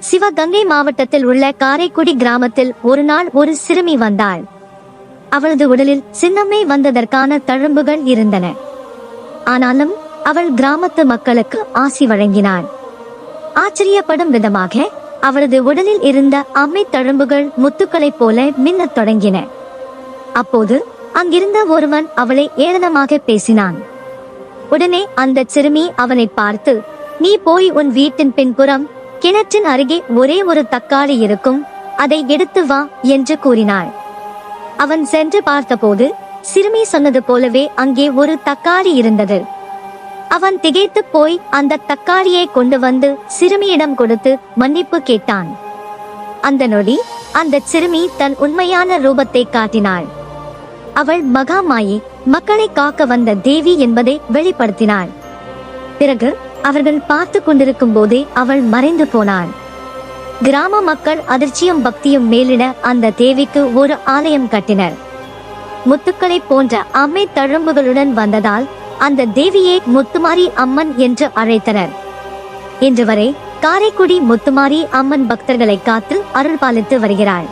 சிவகங்கை மாவட்டத்தில் உள்ள காரைக்குடி கிராமத்தில் ஒரு நாள் ஒரு சிறுமி வந்தாள். அவளது உடலில் சின்னம்மை வந்ததற்கான தழும்புகள் இருந்தன. ஆனாலும் அவள் கிராமத்து மக்களுக்கு ஆசி வழங்கினாள். ஆச்சரியப்படும் விதமாக அவளது உடலில் இருந்த அம்மை தழும்புகள் முத்துக்களைப் போல மின்னத் தொடங்கின. அப்போது அங்கிருந்த ஒருவன் அவளை ஏளனமாக பேசினான். உடனே அந்த சிறுமி அவனை பார்த்து நீ போய் உன் வீட்டின் பின்புறம் கிணற்றின் அருகே ஒரே ஒரு தக்காளி இருக்கும். அதை எடுத்து வா என்று கூறினாள். அவன் சென்று பார்த்தபோது சிறுமி சொன்னது போலவே அங்கே ஒரு தக்காளி இருந்தது. அவன் திகைத்து போய் அந்த தக்காளியை கொண்டு வந்து சிறுமியிடம் கொடுத்து மன்னிப்பு கேட்டான். அந்த நொடி அந்த சிறுமி தன் உண்மையான ரூபத்தை காட்டினாள். அவள் மகாமாயி மக்களை காக்க வந்த தேவி என்பதை வெளிப்படுத்தினாள். பிறகு அவர்கள் பார்த்து கொண்டிருக்கும் போதே அவள் மறைந்து போனாள். கிராம மக்கள் அதிர்ச்சியும் பக்தியும் மேலிட அந்த தேவிக்கு ஒரு ஆலயம் கட்டினர். முத்துக்களை போன்ற அம்மை தழும்புகளுடன் வந்ததால் அந்த தேவியை முத்துமாரி அம்மன் என்று அழைத்தனர். இன்று வரை காரைக்குடி முத்துமாரி அம்மன் பக்தர்களை காத்து அருள் பாலித்து வருகிறாள்.